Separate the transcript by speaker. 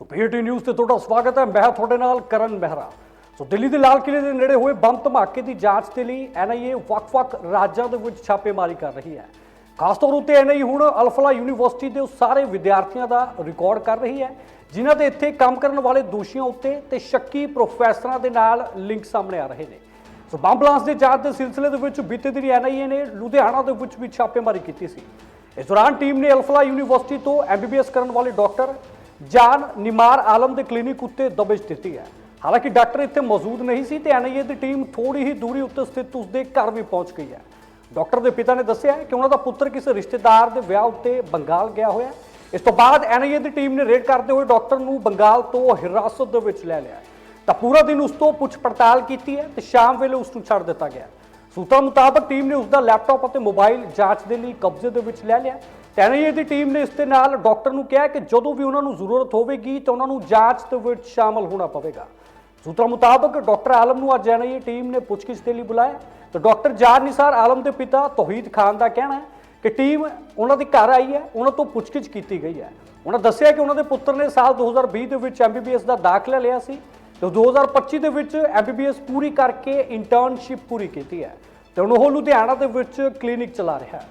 Speaker 1: ਸੋ PT news ਤੇ ਤੁਹਾਡਾ ਸਵਾਗਤ ਹੈ। ਮੈਂ ਤੁਹਾਡੇ ਨਾਲ ਕਰਨ ਮਹਿਰਾ। ਸੋ ਦਿੱਲੀ ਦੇ ਲਾਲ ਕਿਲੇ ਦੇ ਨੇੜੇ ਹੋਏ ਬੰਬ ਧਮਾਕੇ ਦੀ ਜਾਂਚ ਦੇ ਲਈ ਐਨਆਈਏ ਵੱਖ-ਵੱਖ ਰਾਜਾਂ ਦੇ ਵਿੱਚ ਛਾਪੇਮਾਰੀ ਕਰ ਰਹੀ ਹੈ। ਖਾਸ ਤੌਰ ਉੱਤੇ ਐਨਆਈਏ ਹੁਣ ਅਲਫਲਾ ਯੂਨੀਵਰਸਿਟੀ ਦੇ ਸਾਰੇ ਵਿਦਿਆਰਥੀਆਂ ਦਾ ਰਿਕਾਰਡ ਕਰ ਰਹੀ ਹੈ, ਜਿਨ੍ਹਾਂ ਦੇ ਇੱਥੇ ਕੰਮ ਕਰਨ ਵਾਲੇ ਦੋਸ਼ੀਆਂ ਉੱਤੇ ਤੇ ਸ਼ੱਕੀ ਪ੍ਰੋਫੈਸਰਾਂ ਦੇ ਨਾਲ ਲਿੰਕ ਸਾਹਮਣੇ ਆ ਰਹੇ ਨੇ। ਸੋ ਬੰਬ ਬਲਾਸਟ ਦੇ ਜਾਂਚ ਦੇ ਸਿਲਸਿਲੇ ਦੇ ਵਿੱਚ ਬੀਤੇ ਦਿਨੀ ਐਨਆਈਏ ਨੇ ਲੁਧਿਆਣਾ ਦੇ ਵਿੱਚ ਵੀ ਛਾਪੇਮਾਰੀ ਕੀਤੀ ਸੀ। ਇਸ ਦੌਰਾਨ ਟੀਮ ਨੇ ਅਲਫਲਾ ਯੂਨੀਵਰਸਿਟੀ ਤੋਂ ਐਮਬੀਬੀਐਸ ਕਰਨ ਵਾਲੇ ਡਾਕਟਰ ਜਾਨ ਨਿਮਾਰ ਆਲਮ ਦੇ ਕਲੀਨਿਕ ਉੱਤੇ ਦਬਿਸ਼ ਦਿੱਤੀ ਹੈ। ਹਾਲਾਂਕਿ ਡਾਕਟਰ ਇੱਥੇ ਮੌਜੂਦ ਨਹੀਂ ਸੀ ਤੇ ਐਨਆਈਏ ਦੀ ਟੀਮ ਥੋੜੀ ਹੀ ਦੂਰੀ ਉੱਤੇ ਸਥਿਤ ਉਸਦੇ ਘਰ ਵੀ ਪਹੁੰਚ ਗਈ ਹੈ। ਡਾਕਟਰ ਦੇ ਪਿਤਾ ਨੇ ਦੱਸਿਆ ਕਿ ਉਹਨਾਂ ਦਾ ਪੁੱਤਰ ਕਿਸੇ ਰਿਸ਼ਤੇਦਾਰ ਦੇ ਵਿਆਹ ਉੱਤੇ ਬੰਗਾਲ ਗਿਆ ਹੋਇਆ ਇਸ ਤੋਂ ਬਾਅਦ ਐਨਆਈਏ ਦੀ ਟੀਮ ਨੇ ਰੇਡ ਕਰਦੇ ਹੋਏ ਡਾਕਟਰ ਨੂੰ ਬੰਗਾਲ ਤੋਂ ਹਿਰਾਸਤ ਦੇ ਵਿੱਚ ਲੈ ਲਿਆ ਤਾਂ ਪੂਰਾ ਦਿਨ ਉਸ ਤੋਂ ਪੁੱਛ ਪੜਤਾਲ ਕੀਤੀ ਹੈ ਤੇ ਸ਼ਾਮ ਵੇਲੇ ਉਸ ਨੂੰ ਛੱਡ ਦਿੱਤਾ ਗਿਆ ਸੂਤਰਾਂ ਮੁਤਾਬਕ ਟੀਮ ਨੇ ਉਸ ਦਾ ਲੈਪਟਾਪ ਅਤੇ ਮੋਬਾਈਲ ਜਾਂਚ ਦੇ ਲਈ ਕਬਜ਼ੇ ਦੇ ਵਿੱਚ ਲੈ ਲਿਆ। ਤੇ ਐਨਆਈਏ ਦੀ ਟੀਮ ਨੇ ਇਸ ਦੇ ਨਾਲ ਡਾਕਟਰ ਨੂੰ ਕਿਹਾ ਕਿ ਜਦੋਂ ਵੀ ਉਹਨਾਂ ਨੂੰ ਜ਼ਰੂਰਤ ਹੋਵੇਗੀ ਤਾਂ ਉਹਨਾਂ ਨੂੰ ਜਾਂਚ ਦੇ ਵਿੱਚ ਸ਼ਾਮਲ ਹੋਣਾ ਪਵੇਗਾ। ਸੂਤਰਾਂ ਮੁਤਾਬਕ ਡਾਕਟਰ ਆਲਮ ਨੂੰ ਅੱਜ ਐਨਆਈਏ ਟੀਮ ਨੇ ਪੁੱਛਗਿੱਛ ਦੇ ਲਈ ਬੁਲਾਇਆ। ਤਾਂ ਡਾਕਟਰ ਜਾਰ ਨਿਸਾਰ ਆਲਮ ਦੇ ਪਿਤਾ ਤੋਹੀਦ ਖਾਨ ਦਾ ਕਹਿਣਾ ਹੈ ਕਿ ਟੀਮ ਉਹਨਾਂ ਦੇ ਘਰ ਆਈ ਹੈ, ਉਹਨਾਂ ਤੋਂ ਪੁੱਛਗਿੱਛ ਕੀਤੀ ਗਈ ਹੈ। ਉਹਨਾਂ ਦੱਸਿਆ ਕਿ ਉਹਨਾਂ ਦੇ ਪੁੱਤਰ ਨੇ ਸਾਲ 2020 ਦੇ ਵਿੱਚ ਐਮਬੀਬੀਐਸ ਦਾ ਦਾਖਲਾ ਲਿਆ ਸੀ। ਤੇ 2025 ਦੇ ਵਿੱਚ ਐਮਬੀਬੀਐਸ ਪੂਰੀ ਕਰਕੇ ਇੰਟਰਨਸ਼ਿਪ ਪੂਰੀ ਕੀਤੀ ਹੈ। ਤੇ ਹੁਣ ਉਹ ਲੁਧਿਆਣਾ ਦੇ ਵਿੱਚ ਕਲੀਨਿਕ ਚਲਾ ਰਿਹਾ ਹੈ।